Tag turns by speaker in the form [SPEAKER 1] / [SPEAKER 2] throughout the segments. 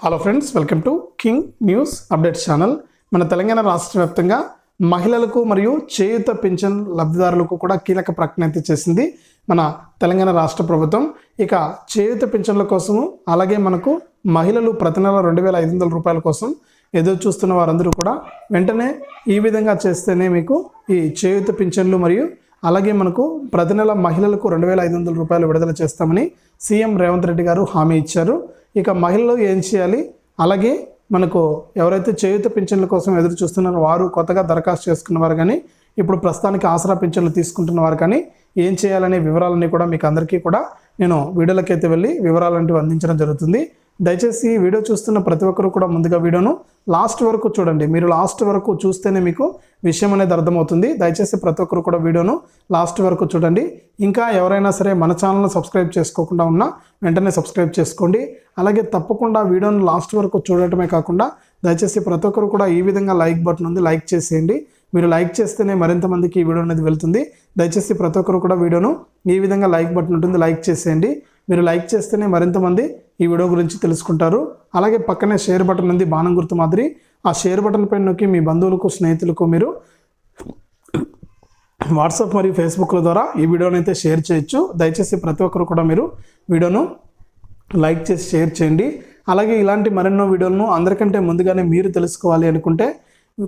[SPEAKER 1] Hello friends welcome to king news updates channel మన తెలంగాణ రాష్ట్ర వ్యాప్తంగా మహిళలకు మరియు చేయుత పింఛన్ లబ్ధిదారులకు కూడా కీలక ప్రకటన అయితే చేసింది మన తెలంగాణ రాష్ట్ర ప్రభుత్వం. ఇక చేయుత పింఛన్ల కోసము అలాగే మనకు మహిళలు ప్రతి నెల రెండు వేల ఐదు వందల రూపాయల కోసం ఎదురు చూస్తున్న వారందరూ కూడా వెంటనే ఈ విధంగా చేస్తేనే మీకు ఈ చేయుత పింఛన్లు మరియు అలాగే మనకు ప్రతి నెల మహిళలకు రెండు వేల ఐదు వందల రూపాయలు విడుదల చేస్తామని సీఎం రేవంత్ రెడ్డి గారు హామీ ఇచ్చారు. ఇక మహిళలు ఏం చేయాలి? అలాగే మనకు ఎవరైతే చేయుత పింఛన్ల కోసం ఎదురు చూస్తున్నారో వారు కొత్తగా దరఖాస్తు చేసుకున్నవారు కానీ ఇప్పుడు ప్రస్తుతానికి ఆసరా పింఛన్లు తీసుకుంటున్న వారు కానీ ఏం చేయాలనే వివరాలన్నీ కూడా మీకు అందరికీ కూడా నేను వీడియోలకైతే వెళ్ళి వివరాలంటివి అందించడం జరుగుతుంది. దయచేసి ఈ వీడియో చూస్తున్న ప్రతి ఒక్కరు కూడా ముందుగా వీడియోను లాస్ట్ వరకు చూడండి. మీరు లాస్ట్ వరకు చూస్తేనే మీకు విషయం అనేది అర్థమవుతుంది. దయచేసి ప్రతి ఒక్కరు కూడా వీడియోను లాస్ట్ వరకు చూడండి. ఇంకా ఎవరైనా సరే మన ఛానల్ను సబ్స్క్రైబ్ చేసుకోకుండా ఉన్నా వెంటనే సబ్స్క్రైబ్ చేసుకోండి. అలాగే తప్పకుండా వీడియోను లాస్ట్ వరకు చూడటమే కాకుండా దయచేసి ప్రతి ఒక్కరు కూడా ఈ విధంగా లైక్ బటన్ ఉంది లైక్ చేసేయండి. మీరు లైక్ చేస్తేనే మరింత మందికి ఈ వీడియో అనేది వెళ్తుంది. దయచేసి ప్రతి ఒక్కరు కూడా వీడియోను ఈ విధంగా లైక్ బటన్ ఉంటుంది లైక్ చేసేయండి. మీరు లైక్ చేస్తేనే మరింత మంది ఈ వీడియో గురించి తెలుసుకుంటారు. అలాగే పక్కనే షేర్ బటన్ ఉంది బాణం గుర్తు మాదిరి. ఆ షేర్ బటన్ పైన నొక్కి మీ బంధువులకు స్నేహితులకు మీరు వాట్సాప్ మరియు ఫేస్బుక్ల ద్వారా ఈ వీడియోని అయితే షేర్ చేయొచ్చు. దయచేసి ప్రతి ఒక్కరు కూడా మీరు వీడియోను లైక్ చేసి షేర్ చేయండి. అలాగే ఇలాంటి మరెన్నో వీడియోలను అందరికంటే ముందుగానే మీరు తెలుసుకోవాలి అనుకుంటే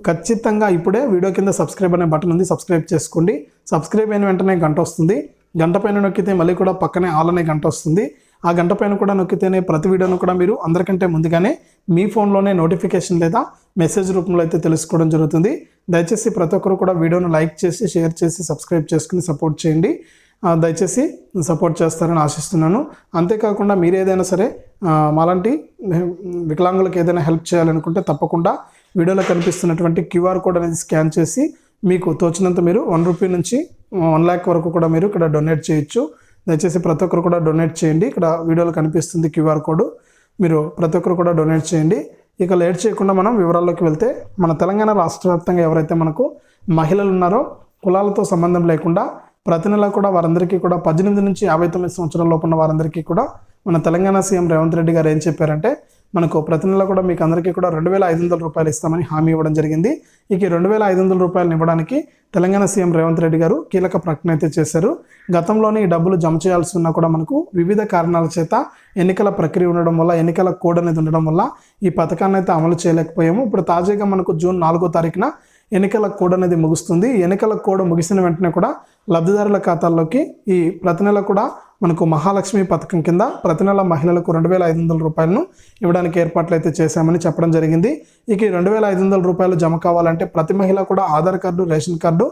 [SPEAKER 1] ఖచ్చితంగా ఇప్పుడే వీడియో కింద సబ్స్క్రైబ్ అనే బటన్ ఉంది సబ్స్క్రైబ్ చేసుకోండి. సబ్స్క్రైబ్ అయిన వెంటనే గంట వస్తుంది. గంట పైన నొక్కితే మళ్ళీ కూడా పక్కనే ఆల్ అనే గంట వస్తుంది. ఆ గంట పైన కూడా నొక్కితేనే ప్రతి వీడియోను కూడా మీరు అందరికంటే ముందుగానే మీ ఫోన్లోనే నోటిఫికేషన్ లేదా మెసేజ్ రూపంలో అయితే తెలుసుకోవడం జరుగుతుంది. దయచేసి ప్రతి ఒక్కరు కూడా వీడియోను లైక్ చేసి షేర్ చేసి సబ్స్క్రైబ్ చేసుకుని సపోర్ట్ చేయండి. దయచేసి సపోర్ట్ చేస్తారని ఆశిస్తున్నాను. అంతేకాకుండా మీరు ఏదైనా సరే మాలాంటి వికలాంగులకు ఏదైనా హెల్ప్ చేయాలనుకుంటే తప్పకుండా వీడియోలో కనిపిస్తున్నటువంటి క్యూఆర్ కోడ్ అనేది స్కాన్ చేసి మీకు తోచినంత మీరు వన్ రూపీ నుంచి వన్ ల్యాక్ వరకు కూడా మీరు ఇక్కడ డొనేట్ చేయొచ్చు. దయచేసి ప్రతి ఒక్కరు కూడా డొనేట్ చేయండి. ఇక్కడ వీడియోలో కనిపిస్తుంది క్యూఆర్ కోడ్. మీరు ప్రతి ఒక్కరు కూడా డొనేట్ చేయండి. ఇక లేట్ చేయకుండా మనం వివరాల్లోకి వెళ్తే మన తెలంగాణ రాష్ట్ర వ్యాప్తంగా ఎవరైతే మనకు మహిళలు ఉన్నారో కులాలతో సంబంధం లేకుండా ప్రతి నెల కూడా వారందరికీ కూడా పద్దెనిమిది నుంచి యాభై తొమ్మిది సంవత్సరాల లోపు ఉన్న వారందరికీ కూడా మన తెలంగాణ సీఎం రేవంత్ రెడ్డి గారు ఏం చెప్పారంటే మనకు ప్రతి నెల కూడా మీకు అందరికీ కూడా రెండు వేల ఐదు వందల రూపాయలు ఇస్తామని హామీ ఇవ్వడం జరిగింది. ఇక ఈ రెండు వేల ఐదు వందల రూపాయలు ఇవ్వడానికి తెలంగాణ సీఎం రేవంత్ రెడ్డి గారు కీలక ప్రకటన అయితే చేశారు. గతంలోనే ఈ డబ్బులు జమ చేయాల్సి ఉన్నా కూడా మనకు వివిధ కారణాల చేత ఎన్నికల ప్రక్రియ ఉండడం వల్ల ఎన్నికల కోడ్ అనేది ఉండడం వల్ల ఈ పథకాన్ని అయితే అమలు చేయలేకపోయాము. ఇప్పుడు తాజాగా మనకు జూన్ నాలుగో తారీఖున ఎన్నికల కోడ్ అనేది ముగుస్తుంది. ఎన్నికల కోడ్ ముగిసిన వెంటనే కూడా లబ్ధిదారుల ఖాతాల్లోకి ఈ ప్రతి నెల కూడా మనకు మహాలక్ష్మి పథకం కింద ప్రతి నెల మహిళలకు రెండు వేల ఐదు వందల రూపాయలను ఇవ్వడానికి ఏర్పాట్లు అయితే చేశామని చెప్పడం జరిగింది. ఇక రెండు వేల ఐదు వందల రూపాయలు జమ కావాలంటే ప్రతి మహిళ కూడా Aadhaar card ration card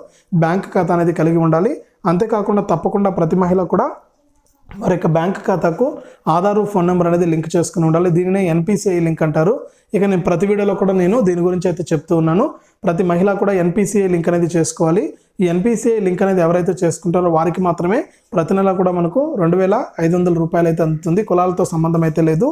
[SPEAKER 1] bank ఖాతా అనేది కలిగి ఉండాలి. అంతేకాకుండా తప్పకుండా ప్రతి మహిళ కూడా వారి యొక్క బ్యాంక్ ఖాతాకు ఆధారు ఫోన్ నెంబర్ అనేది లింక్ చేసుకుని ఉండాలి. దీనినే ఎన్పిసిఐ లింక్ అంటారు. ఇక నేను ప్రతి వీడియోలో కూడా నేను దీని గురించి అయితే చెప్తూ ఉన్నాను. ప్రతి మహిళ కూడా ఎన్పిసిఐ లింక్ అనేది చేసుకోవాలి. ఈ ఎన్పిసిఐ లింక్ అనేది ఎవరైతే చేసుకుంటారో వారికి మాత్రమే ప్రతి నెల కూడా మనకు రెండు వేల ఐదు వందల రూపాయలు అయితే అందుతుంది. కులాలతో సంబంధం అయితే లేదు.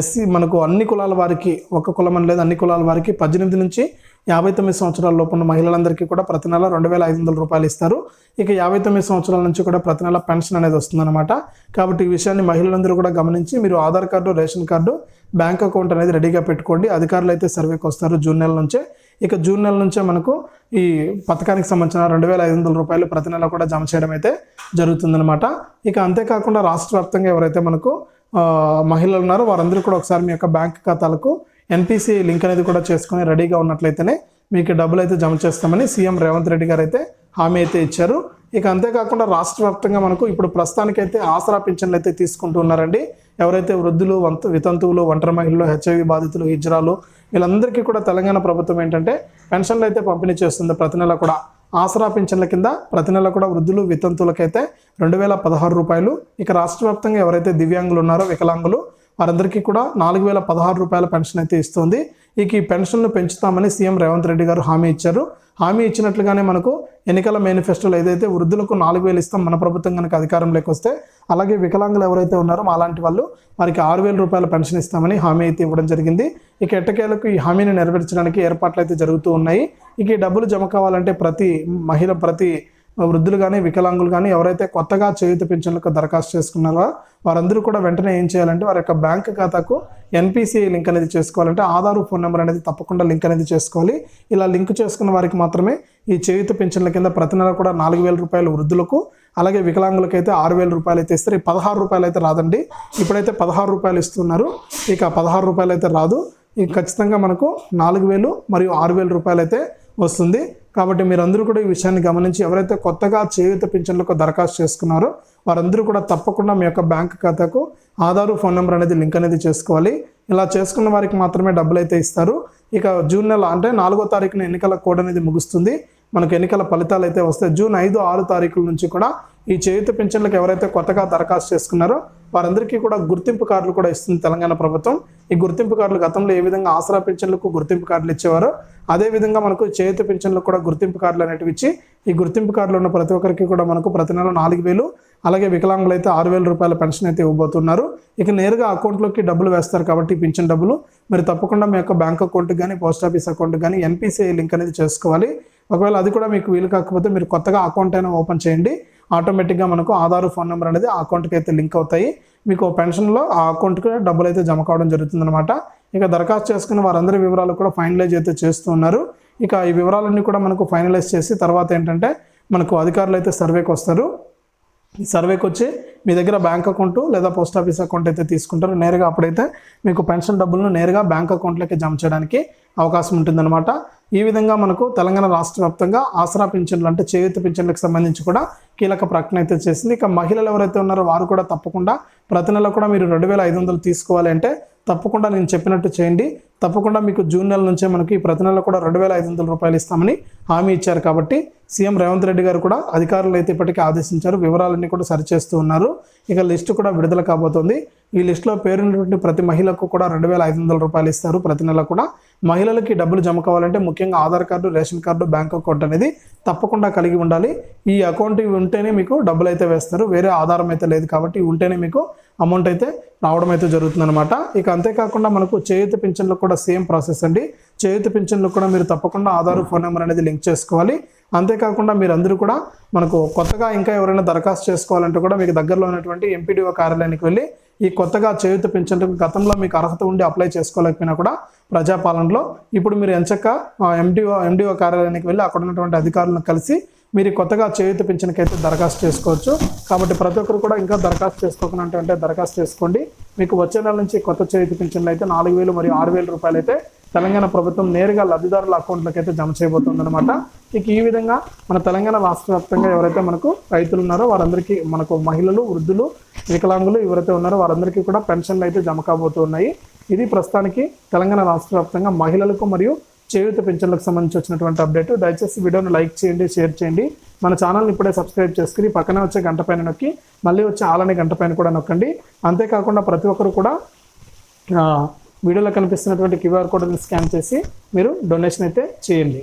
[SPEAKER 1] ఎస్సీ మనకు అన్ని కులాల వారికి ఒక కులం అని లేదు అన్ని కులాల వారికి పద్దెనిమిది నుంచి యాభై తొమ్మిది సంవత్సరాల లోపు ఉన్న మహిళలందరికీ కూడా ప్రతి నెల రెండు వేల ఐదు వందల రూపాయలు ఇస్తారు. ఇక యాభై తొమ్మిది సంవత్సరాల నుంచి కూడా ప్రతి నెల పెన్షన్ అనేది వస్తుందన్నమాట. కాబట్టి ఈ విషయాన్ని మహిళలందరూ కూడా గమనించి మీరు Aadhaar card ration card bank account అనేది రెడీగా పెట్టుకోండి. అధికారులు అయితే సర్వేకి వస్తారు జూన్ నెల నుంచే. ఇక జూన్ నెల నుంచే మనకు ఈ పథకానికి సంబంధించిన రెండు వేల ఐదు వందల రూపాయలు ప్రతి నెల కూడా జమ చేయడం అయితే జరుగుతుందన్నమాట. ఇక అంతేకాకుండా రాష్ట్ర వ్యాప్తంగా ఎవరైతే మనకు మహిళలు ఉన్నారో వారందరూ కూడా ఒకసారి మీ యొక్క బ్యాంక్ ఖాతాలకు ఎన్పిసి లింక్ అనేది కూడా చేసుకుని రెడీగా ఉన్నట్లయితేనే మీకు డబ్బులు అయితే జమ చేస్తామని సీఎం రేవంత్ రెడ్డి గారు అయితే హామీ అయితే ఇచ్చారు. ఇక అంతేకాకుండా రాష్ట్ర వ్యాప్తంగా మనకు ఇప్పుడు ప్రస్తుతానికైతే ఆసరా పింఛన్లు అయితే తీసుకుంటూ ఉన్నారండి. ఎవరైతే వృద్ధులు వంతు వితంతువులు ఒంటరి మహిళలు హెచ్ఐవి బాధితులు హిజ్రాలు వీళ్ళందరికీ కూడా తెలంగాణ ప్రభుత్వం ఏంటంటే పెన్షన్లు అయితే పంపిణీ చేస్తుంది ప్రతి నెల కూడా. ఆసరా పింఛన్ల కింద ప్రతి నెల కూడా వృద్ధులు వితంతువులకైతే రెండు వేల పదహారు రూపాయలు. ఇక రాష్ట్ర వ్యాప్తంగా ఎవరైతే దివ్యాంగులు ఉన్నారో వికలాంగులు వారందరికీ కూడా నాలుగు వేల పదహారు రూపాయల పెన్షన్ అయితే ఇస్తుంది. ఇక ఈ పెన్షన్ను పెంచుతామని సీఎం రేవంత్ రెడ్డి గారు హామీ ఇచ్చారు. హామీ ఇచ్చినట్లుగానే మనకు ఎన్నికల మేనిఫెస్టోలో ఏదైతే వృద్ధులకు నాలుగు వేలు ఇస్తాం మన ప్రభుత్వం కనుక అధికారంలోకి వస్తే అలాగే వికలాంగులు ఎవరైతే ఉన్నారో అలాంటి వాళ్ళు వారికి ఆరు వేల రూపాయల పెన్షన్ ఇస్తామని హామీ అయితే ఇవ్వడం జరిగింది. ఇక ఎట్టకేలకు ఈ హామీని నెరవేర్చడానికి ఏర్పాట్లు అయితే జరుగుతూ ఉన్నాయి. ఇక ఈ డబ్బులు జమ కావాలంటే ప్రతి మహిళ ప్రతి వృద్ధులు కానీ వికలాంగులు కానీ ఎవరైతే కొత్తగా చేయుత పింఛన్లకు దరఖాస్తు చేసుకున్నారో వారందరూ కూడా వెంటనే ఏం చేయాలంటే వారి యొక్క బ్యాంక్ ఖాతాకు ఎన్పిసిఐ లింక్ అనేది చేసుకోవాలంటే ఆధార్ ఫోన్ నెంబర్ అనేది తప్పకుండా లింక్ అనేది చేసుకోవాలి. ఇలా లింక్ చేసుకున్న వారికి మాత్రమే ఈ చేయుత పింఛన్ల కింద ప్రతి నెల కూడా నాలుగు వేల రూపాయలు వృద్ధులకు అలాగే వికలాంగులకైతే ఆరు వేల రూపాయలు అయితే ఇస్తారు. ఈ పదహారు రూపాయలు అయితే రాదండి. ఇప్పుడైతే పదహారు రూపాయలు ఇస్తున్నారు. ఇక పదహారు రూపాయలు అయితే రాదు. ఇది ఖచ్చితంగా మనకు నాలుగు వేలు మరియు ఆరు వేల రూపాయలు అయితే వస్తుంది. కాబట్టి మీరందరూ కూడా ఈ విషయాన్ని గమనించి ఎవరైతే కొత్తగా చేయూత పింఛన్లకు దరఖాస్తు చేసుకున్నారో వారందరూ కూడా తప్పకుండా మీ యొక్క బ్యాంక్ ఖాతాకు ఆధారు ఫోన్ నెంబర్ అనేది లింక్ అనేది చేసుకోవాలి. ఇలా చేసుకున్న వారికి మాత్రమే డబ్బులు అయితే ఇస్తారు. ఇక జూన్ నెల అంటే నాలుగో తారీఖున ఎన్నికల కోడ్ అనేది ముగుస్తుంది. మనకు ఎన్నికల ఫలితాలు అయితే వస్తాయి. జూన్ ఐదు ఆరు తారీఖుల నుంచి కూడా ఈ చేయూత పింఛన్లకు ఎవరైతే కొత్తగా దరఖాస్తు చేసుకున్నారో వారందరికీ కూడా గుర్తింపు కార్డులు కూడా ఇస్తుంది తెలంగాణ ప్రభుత్వం. ఈ గుర్తింపు కార్డులు గతంలో ఏ విధంగా ఆసరా పింఛన్లకు గుర్తింపు కార్డులు ఇచ్చేవారో అదే విధంగా మనకు చేయూత పింఛన్లకు కూడా గుర్తింపు కార్డులు అనేటివి ఇచ్చి ఈ గుర్తింపు కార్డులు ఉన్న ప్రతి ఒక్కరికి కూడా మనకు ప్రతి నెల నాలుగు వేలు అలాగే వికలాంగులు అయితే ఆరు వేల రూపాయల పెన్షన్ అయితే ఇవ్వబోతున్నారు. ఇక నేరుగా అకౌంట్లోకి డబ్బులు వేస్తారు కాబట్టి పింఛన్ డబ్బులు. మీరు తప్పకుండా మీ యొక్క బ్యాంక్ అకౌంట్ కానీ పోస్ట్ ఆఫీస్ అకౌంట్ కానీ ఎన్పిసిఐ లింక్ అనేది చేసుకోవాలి. ఒకవేళ అది కూడా మీకు వీలు కాకపోతే మీరు కొత్తగా అకౌంట్ అయినా ఓపెన్ చేయండి. ఆటోమేటిక్గా మనకు ఆధార్ ఫోన్ నెంబర్ అనేది ఆ అకౌంట్కి అయితే లింక్ అవుతాయి. మీకు పెన్షన్లో ఆ అకౌంట్కి డబ్బులు అయితే జమ కావడం జరుగుతుందన్నమాట. ఇక దరఖాస్తు చేసుకున్న వారందరి వివరాలు కూడా ఫైనలైజ్ అయితే చేస్తూ ఉన్నారు. ఇక ఈ వివరాలన్నీ కూడా మనకు ఫైనలైజ్ చేసి తర్వాత ఏంటంటే మనకు అధికారులు అయితే సర్వేకి వస్తారు. ఈ సర్వేకి వచ్చి మీ దగ్గర బ్యాంక్ అకౌంట్ లేదా పోస్ట్ ఆఫీస్ అకౌంట్ అయితే తీసుకుంటారు. నేరుగా అప్పుడైతే మీకు పెన్షన్ డబ్బులను నేరుగా బ్యాంక్ అకౌంట్లోకి జమ చేయడానికి అవకాశం ఉంటుందన్నమాట. ఈ విధంగా మనకు తెలంగాణ రాష్ట్ర వ్యాప్తంగా ఆసరా పింఛన్లు అంటే చేయూత పింఛన్లకు సంబంధించి కూడా కీలక ప్రకటన అయితే చేసింది. ఇక మహిళలు ఎవరైతే ఉన్నారో వారు కూడా తప్పకుండా ప్రతి నెల కూడా మీరు రెండు వేల ఐదు వందలు తీసుకోవాలి అంటే తప్పకుండా నేను చెప్పినట్టు చేయండి. తప్పకుండా మీకు జూన్ నెల నుంచే మనకి ప్రతి నెల కూడా రెండు వేల ఐదు వందల రూపాయలు ఇస్తామని హామీ ఇచ్చారు కాబట్టి సీఎం రేవంత్ రెడ్డి గారు కూడా అధికారులు అయితే ఇప్పటికీ ఆదేశించారు. వివరాలన్నీ కూడా సరిచేస్తూ ఉన్నారు. ఇక లిస్టు కూడా విడుదల కాబోతోంది. ఈ లిస్టులో పేరున్నటువంటి ప్రతి మహిళకు కూడా రెండు వేల ఐదు వందల రూపాయలు ఇస్తారు ప్రతి నెల కూడా. మహిళలకి డబ్బులు జమ కావాలంటే ముఖ్యంగా Aadhaar card ration card bank account అనేది తప్పకుండా కలిగి ఉండాలి. ఈ అకౌంట్ ఉంటేనే మీకు డబ్బులు అయితే వేస్తారు. వేరే ఆధారం అయితే లేదు కాబట్టి ఉంటేనే మీకు అమౌంట్ అయితే రావడం అయితే జరుగుతుందనమాట ఇక అంతేకాకుండా మనకు చేయుత పింఛన్లు కూడా సేమ్ ప్రాసెస్ అండి. చేయుత పింఛన్లు కూడా మీరు తప్పకుండా ఆధార్ ఫోన్ నెంబర్ అనేది లింక్ చేసుకోవాలి. అంతేకాకుండా మీరందరూ కూడా మనకు కొత్తగా ఇంకా ఎవరైనా దరఖాస్తు చేసుకోవాలంటే కూడా మీకు దగ్గరలో ఉన్నటువంటి ఎంపీడీఓ కార్యాలయానికి వెళ్ళి ఈ కొత్తగా చేయుత పింఛన్లకు గతంలో మీకు అర్హత ఉండి అప్లై చేసుకోలేకపోయినా కూడా ప్రజాపాలనలో ఇప్పుడు మీరు ఎంచక్క ఎండిఓ ఎండిఓ కార్యాలయానికి వెళ్ళి అక్కడ ఉన్నటువంటి అధికారులను కలిసి మీరు కొత్తగా చేయూత పింఛన్కి అయితే దరఖాస్తు చేసుకోవచ్చు. కాబట్టి ప్రతి ఒక్కరు కూడా ఇంకా దరఖాస్తు చేసుకోకుండా అంటే దరఖాస్తు చేసుకోండి. మీకు వచ్చే నెల నుంచి కొత్త చేయూత పింఛన్లు అయితే నాలుగు వేలు మరియు ఆరు వేల రూపాయలు అయితే తెలంగాణ ప్రభుత్వం నేరుగా లబ్ధిదారుల అకౌంట్లకు అయితే జమ చేయబోతుంది అనమాట ఇక ఈ విధంగా మన తెలంగాణ రాష్ట్ర వ్యాప్తంగా ఎవరైతే మనకు రైతులు ఉన్నారో వారందరికీ మనకు మహిళలు వృద్ధులు వికలాంగులు ఎవరైతే ఉన్నారో వారందరికీ కూడా పెన్షన్లు అయితే జమ కాబోతున్నాయి. ఇది ప్రస్తుతానికి తెలంగాణ రాష్ట్ర వ్యాప్తంగా మహిళలకు మరియు చేయూత పెన్షన్లకు సంబంధించి వచ్చినటువంటి అప్డేట్ దయచేసి వీడియోను లైక్ చేయండి షేర్ చేయండి. మన ఛానల్ని ఇప్పుడే సబ్స్క్రైబ్ చేసుకుని పక్కనే వచ్చే గంట పైన నొక్కి మళ్ళీ వచ్చే ఆలనే గంట పైన కూడా నొక్కండి. అంతేకాకుండా ప్రతి ఒక్కరు కూడా వీడియోలో కనిపిస్తున్నటువంటి క్యూఆర్ కోడ్ని స్కాన్ చేసి మీరు డొనేషన్ అయితే చేయండి.